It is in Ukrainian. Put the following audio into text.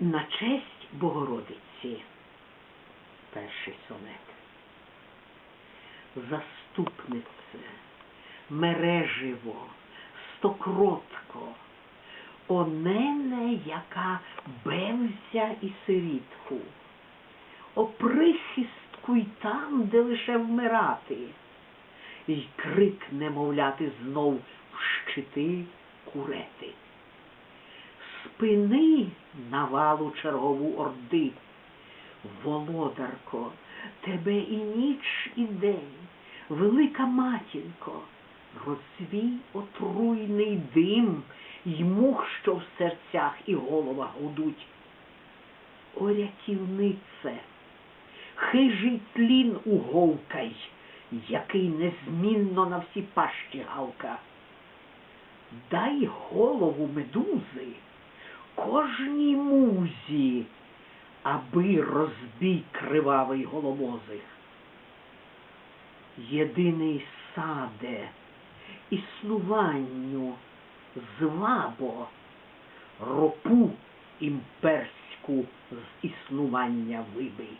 На честь Богородиці. Перший сонет. Заступнице, мереживо, стокротко, онене, яка бевся і сирітку, о прихистку й там, де лише вмирати, й крик немовляти знов в щити курети. Спини навалу чергову орди, володарко, тебе і ніч, і день, велика матінко, розвій отруйний дим, й мух, що в серцях і головах гудуть. О, рятівнице, хижий тлін уговкай, який незмінно на всі пащі гавка. Дай голову медузи кожній музі, аби розбій кривавий голомозих. Єдиний саде, існуванню звабо, ропу імперську з існування вибий.